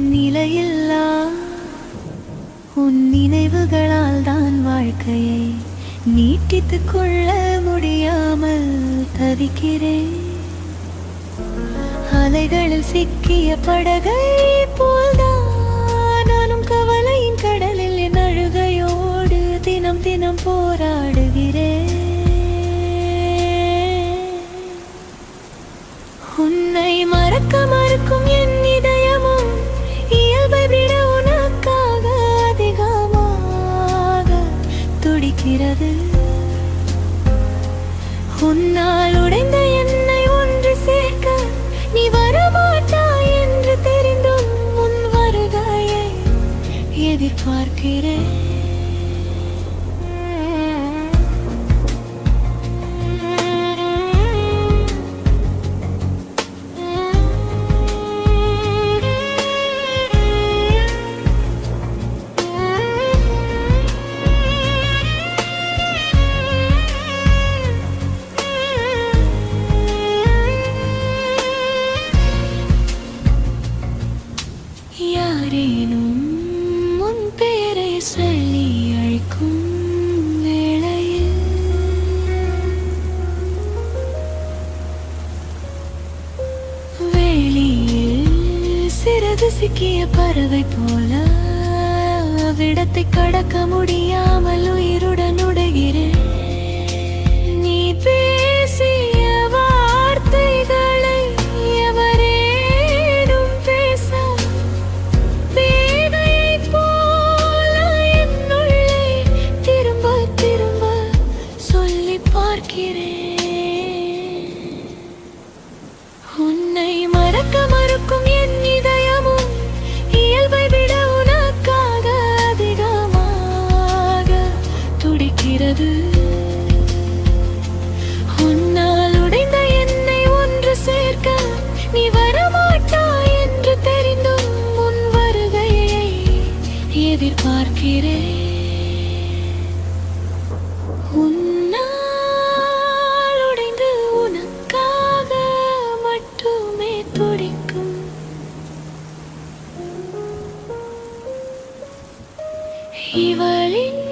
நிலையில்லா. உன் நினைவுகளால் தான் வாழ்க்கையை நீட்டித்துக் கொள்ள முடியாமல் தவிக்கிறேன். அலைகளில் சிக்கிய படகை போ உன்னால் உடைந்த என்னை ஒன்று சேர்க்க நீ வரமாட்டாய் என்று தெரிந்தும் உன் வருகையை எதிர்பார்க்கிறேன். யாரேனும் உன் பேரை சொல்லி அழைக்கும் வேளையில். வேலியில் சிறகு சிக்கிய பறவை போல விடத்தை கடக்க முடியாமல் உயிருடன் உடைகிறேன். எதிர்பார்க்கிறேன் உன்னால் உடைந்து உனக்காக மட்டுமே துடிக்கும். இவளின்